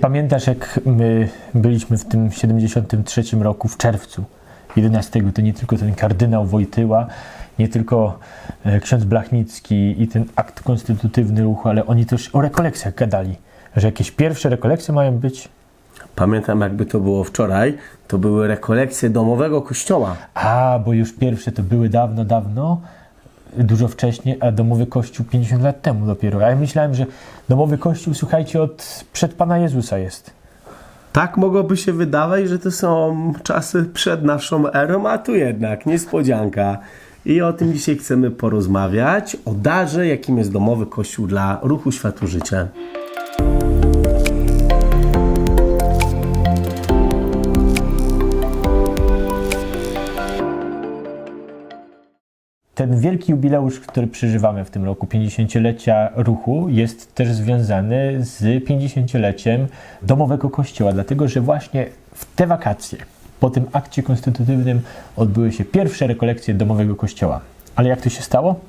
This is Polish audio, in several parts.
pamiętasz, jak my byliśmy w tym 73 roku w czerwcu 11, to nie tylko ten kardynał Wojtyła, nie tylko e, ksiądz Blachnicki i ten akt konstytutywny ruchu, ale oni też o rekolekcjach gadali, że jakieś pierwsze rekolekcje mają być. Pamiętam, jakby to było wczoraj, to były rekolekcje domowego kościoła. A, bo już pierwsze to były dawno, dawno, dużo wcześniej, a domowy kościół 50 lat temu dopiero. Ja myślałem, że domowy kościół, słuchajcie, od przed Pana Jezusa jest. Tak mogłoby się wydawać, że to są czasy przed naszą erą, a tu jednak niespodzianka. I o tym dzisiaj chcemy porozmawiać, o darze, jakim jest domowy kościół dla ruchu Światło Życie. Ten wielki jubileusz, który przeżywamy w tym roku, 50-lecia ruchu, jest też związany z 50-leciem domowego kościoła, dlatego że właśnie w te wakacje, po tym akcie konstytutywnym, odbyły się pierwsze rekolekcje domowego kościoła. Ale jak to się stało?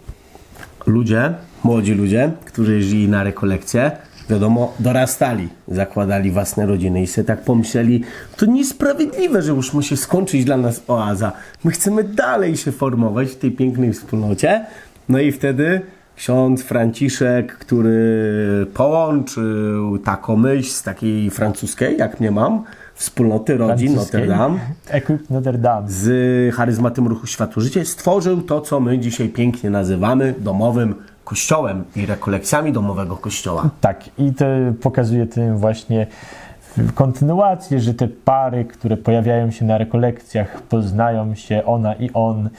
Ludzie, młodzi ludzie, którzy jeździli na rekolekcje, wiadomo, dorastali, zakładali własne rodziny i sobie tak pomyśleli, to niesprawiedliwe, że już musi skończyć dla nas oaza. My chcemy dalej się formować w tej pięknej wspólnocie. No i wtedy ksiądz Franciszek, który połączył taką myśl z takiej francuskiej, jak nie mam, wspólnoty rodzin. Notre Dame, Notre Dame. z charyzmatem ruchu Światło Życie stworzył to, co my dzisiaj pięknie nazywamy domowym kościołem i rekolekcjami domowego kościoła. Tak, i to pokazuje tym właśnie kontynuację, że te pary, które pojawiają się na rekolekcjach, poznają się ona i on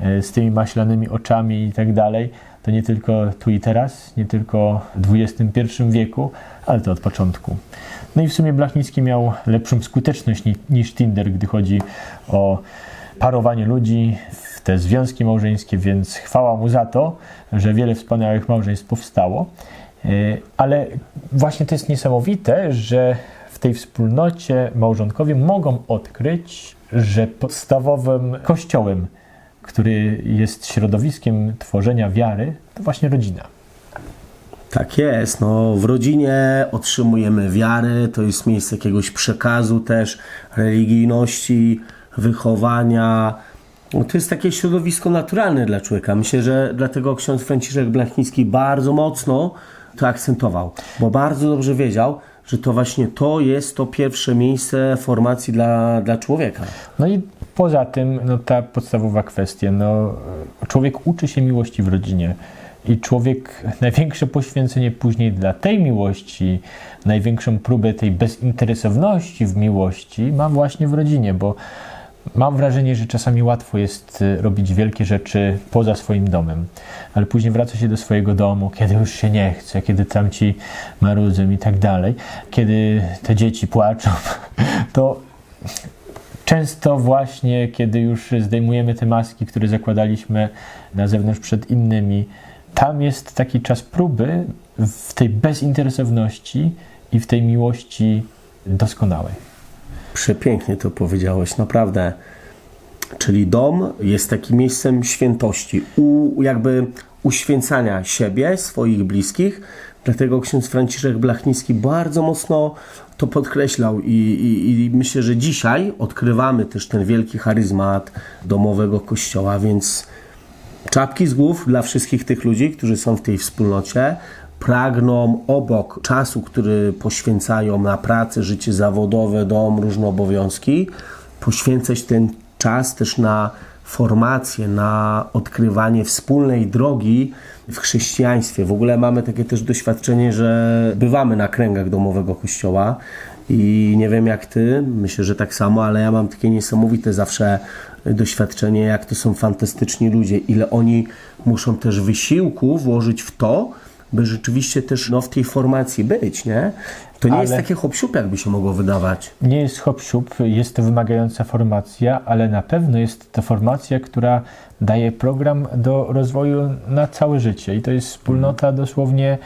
e, z tymi maślanymi oczami i tak dalej. To nie tylko tu i teraz, nie tylko w XXI wieku, ale to od początku. No i w sumie Blachnicki miał lepszą skuteczność ni- niż Tinder, gdy chodzi o parowanie ludzi te związki małżeńskie, więc chwała mu za to, że wiele wspaniałych małżeństw powstało. E, Ale właśnie to jest niesamowite, że w tej wspólnocie małżonkowie mogą odkryć, że podstawowym kościołem, który jest środowiskiem tworzenia wiary, to właśnie rodzina. Tak jest, no w rodzinie otrzymujemy wiarę, to jest miejsce jakiegoś przekazu też, religijności, wychowania. No, to jest takie środowisko naturalne dla człowieka. Myślę, że dlatego ksiądz Franciszek Blachnicki bardzo mocno to akcentował, bo bardzo dobrze wiedział, że to właśnie to jest to pierwsze miejsce formacji dla, dla człowieka. No i poza tym, no ta podstawowa kwestia, no człowiek uczy się miłości w rodzinie i człowiek największe poświęcenie później dla tej miłości, największą próbę tej bezinteresowności w miłości ma właśnie w rodzinie, bo mam wrażenie, że czasami łatwo jest y, robić wielkie rzeczy poza swoim domem, ale później wraca się do swojego domu, kiedy już się nie chce, kiedy tam ci marudzą i tak dalej, kiedy te dzieci płaczą, to często właśnie, kiedy już zdejmujemy te maski, które zakładaliśmy na zewnątrz przed innymi, tam jest taki czas próby w tej bezinteresowności i w tej miłości doskonałej. Przepięknie to powiedziałeś, naprawdę. Czyli dom jest takim miejscem świętości, u, jakby uświęcania siebie, swoich bliskich. Dlatego ksiądz Franciszek Blachnicki bardzo mocno to podkreślał i, i, i myślę, że dzisiaj odkrywamy też ten wielki charyzmat domowego kościoła, więc czapki z głów dla wszystkich tych ludzi, którzy są w tej wspólnocie, pragną obok czasu, który poświęcają na pracę, życie zawodowe, dom, różne obowiązki, poświęcać ten czas też na formację, na odkrywanie wspólnej drogi w chrześcijaństwie. W ogóle mamy takie też doświadczenie, że bywamy na kręgach domowego kościoła i nie wiem jak ty, myślę, że tak samo, ale ja mam takie niesamowite zawsze doświadczenie, jak to są fantastyczni ludzie, ile oni muszą też wysiłku włożyć w to, by rzeczywiście też no, w tej formacji być, nie? To nie jest Ale- takie hop jakby się mogło wydawać. Nie jest hop jest to wymagająca formacja, ale na pewno jest to formacja, która daje program do rozwoju na całe życie. I to jest wspólnota dosłownie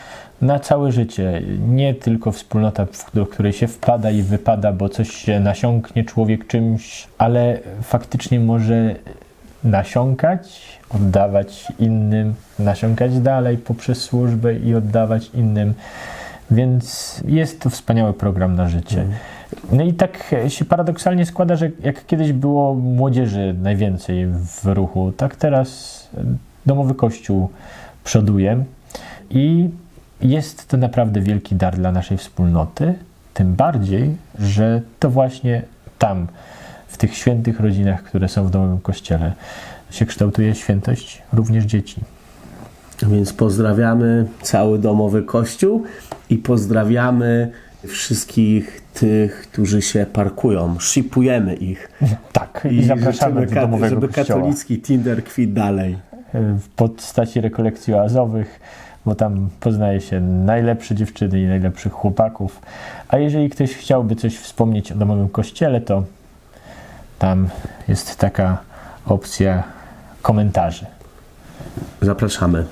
na całe życie. Nie tylko wspólnota, do której się wpada i wypada, bo coś się nasiąknie człowiek czymś, ale faktycznie może nasiąkać, oddawać innym, nasiąkać dalej poprzez służbę i oddawać innym. Więc jest to wspaniały program na życie. No i tak się paradoksalnie składa, że jak kiedyś było młodzieży najwięcej w ruchu, tak teraz domowy kościół przoduje i jest to naprawdę wielki dar dla naszej wspólnoty. Tym bardziej, że to właśnie tam, w tych świętych rodzinach, które są w domowym kościele, się kształtuje świętość również dzieci. Więc pozdrawiamy cały domowy kościół i pozdrawiamy wszystkich tych, którzy się parkują. Shipujemy ich. Tak, i, zapraszamy życzymy do domowego żeby kościoła katolicki Tinder kwit dalej. w postaci rekolekcji oazowych, bo tam poznaje się najlepsze dziewczyny i najlepszych chłopaków. A jeżeli ktoś chciałby coś wspomnieć o domowym kościele, to tam jest taka opcja komentarzy. Zapraszamy.